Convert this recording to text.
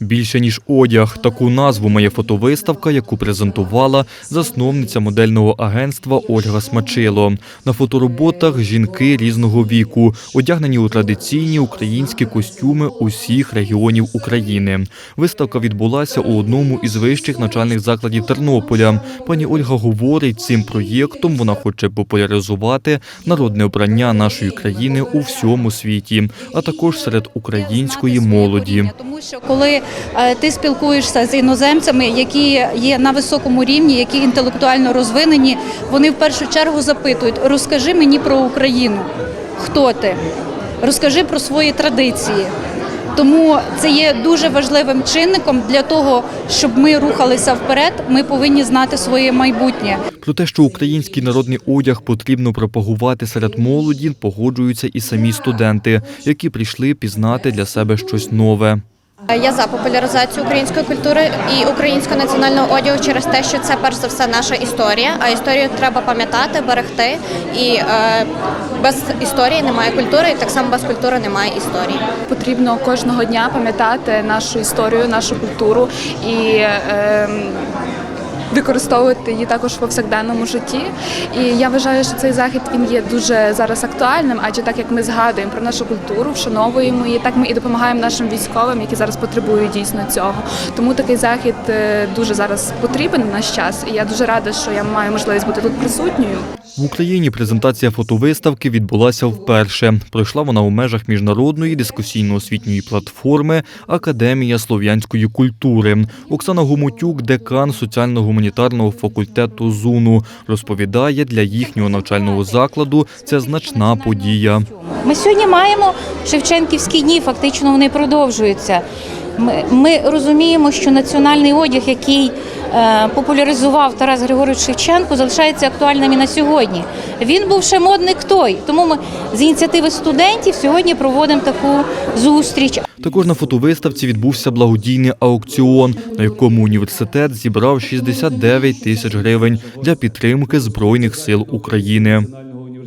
Більше ніж одяг. Таку назву має фотовиставка, яку презентувала засновниця модельного агентства Ольга Смачило. На фотороботах жінки різного віку, одягнені у традиційні українські костюми усіх регіонів України. Виставка відбулася у одному із вищих навчальних закладів Тернополя. Пані Ольга говорить, цим проєктом вона хоче популяризувати народне обрання нашої країни у всьому світі, а також серед української молоді. Тому що коли ти спілкуєшся з іноземцями, які є на високому рівні, які інтелектуально розвинені, вони в першу чергу запитують: розкажи мені про Україну, хто ти? Розкажи про свої традиції. Тому це є дуже важливим чинником для того, щоб ми рухалися вперед. Ми повинні знати своє майбутнє. Про те, що український народний одяг потрібно пропагувати серед молоді, погоджуються і самі студенти, які прийшли пізнати для себе щось нове. Я за популяризацію української культури і українського національного одягу через те, що це перш за все наша історія. А історію треба пам'ятати, берегти. І е, без історії немає культури, і так само без культури немає історії. Потрібно кожного дня пам'ятати нашу історію, нашу культуру і е, використовувати її також в повсякденному житті. І я вважаю, що цей захід він є дуже зараз актуальним, адже так як ми згадуємо про нашу культуру, вшановуємо її, так ми і допомагаємо нашим військовим, які зараз потребують дійсно цього. Тому такий захід е, дуже зараз потрібен в наш час. І я дуже рада, що я маю можливість бути тут присутньою. В Україні презентація фотовиставки відбулася вперше. Пройшла вона у межах міжнародної дискусійно-освітньої платформи Академія слов'янської культури. Оксана Гомотюк, декан соціально-гуманітарного факультету ЗУНу, розповідає, для їхнього навчального закладу це значна подія. Ми сьогодні маємо Шевченківські дні, фактично вони продовжуються. Ми, ми розуміємо, що національний одяг, який е, популяризував Тарас Григорович Шевченко, залишається актуальним і на сьогодні. Він був ще модник той. Тому ми з ініціативи студентів сьогодні проводимо таку зустріч. Також на фотовиставці відбувся благодійний аукціон, на якому університет зібрав 69 тисяч гривень для підтримки Збройних сил України.